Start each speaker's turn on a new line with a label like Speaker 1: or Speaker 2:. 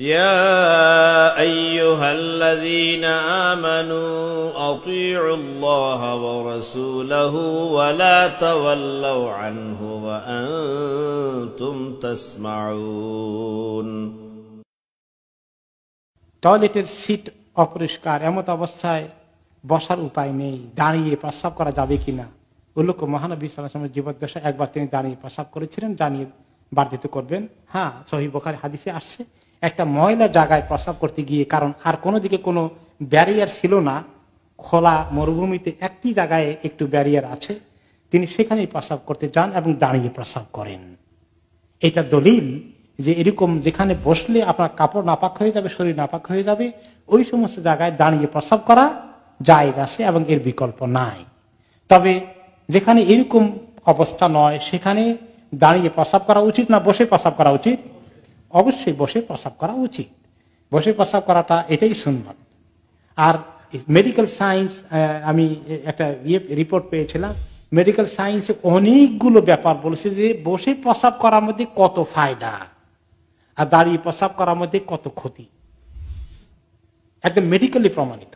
Speaker 1: يا أيها الذين آمنوا أطيعوا الله ورسوله ولا تولوا عنه وأنتم تسمعون
Speaker 2: টয়লেটের সিট অপরিষ্কার এমত অবস্থায় বসার উপায় নেই দাঁড়িয়ে প্রস্রাব করা যাবে কিনা উল্লেখ মহানবী সাল্লামের জীবদ্দশা একবার তিনি দাঁড়িয়ে প্রস্রাব করেছিলেন জানিয়ে বার্ধিত করবেন হ্যাঁ সহি বোখারি হাদিসে আসছে একটা ময়লা জায়গায় প্রস্রাব করতে গিয়ে, কারণ আর কোনো দিকে কোনো ব্যারিয়ার ছিল না, খোলা মরুভূমিতে একটি জায়গায় একটু ব্যারিয়ার আছে, তিনি সেখানেই প্রস্রাব করতে যান এবং দাঁড়িয়ে প্রস্রাব করেন। এটা দলিল যে এরকম যেখানে বসলে আপনার কাপড় নাপাক হয়ে যাবে, শরীর নাপাক হয়ে যাবে, ওই সমস্ত জায়গায় দাঁড়িয়ে প্রস্রাব করা জায়গ আছে এবং এর বিকল্প নাই। তবে যেখানে এরকম অবস্থা নয়, সেখানে দাঁড়িয়ে প্রস্রাব করা উচিত না, বসে প্রস্রাব করা উচিত। অবশ্যই বসে প্রসাব করা উচিত। বসে প্রসাব করাটা এটাই সুন্দর আর মেডিকেল সায়েন্স আমি একটা ইয়ে রিপোর্ট পেয়েছিলাম মেডিকেল সায়েন্সে অনেকগুলো ব্যাপার বলেছে যে বসে প্রসাব করার মধ্যে কত ফায়দা আর দাঁড়িয়ে প্রসাব করার মধ্যে কত ক্ষতি। একদম মেডিকেলি প্রমাণিত।